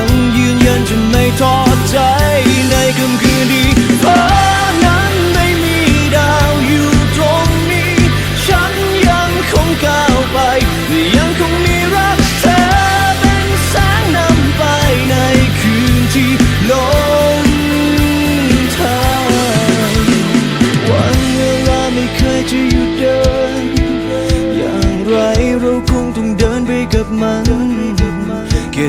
ังยืนยันจะไม่ทอดใจในค่ำคืนที่ฟ้านั้นไม่มีดาวอยู่ตรงนี้ ฉันยังคงก้าวไป ยังคงมีรักเธอเป็นแสงนำไปในคืนที่ลงทางวันเวลาไม่เคยจะหยุดเดิน อย่างไรเราคงต้องเดินไปกับมันเก็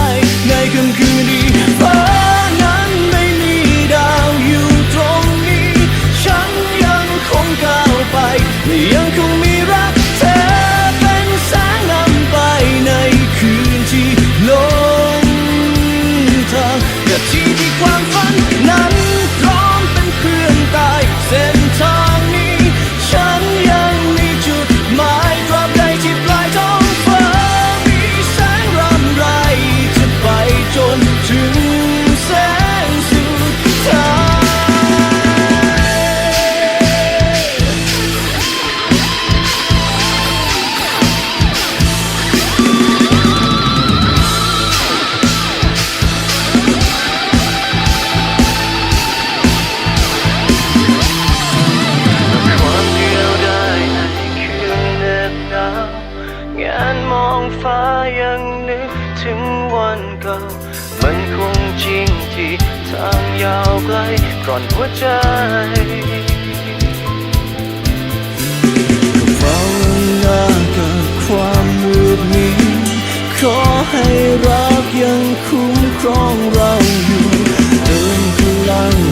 งานมองฟ้ายังนึกถึงวันเก่า มันคงจริงที่ทางยาวไกลก่อนหัวใจเฝ้าหน้ากับความมืดมิดขอให้รักยังคุ้มครองเราอยู่เติมพลัง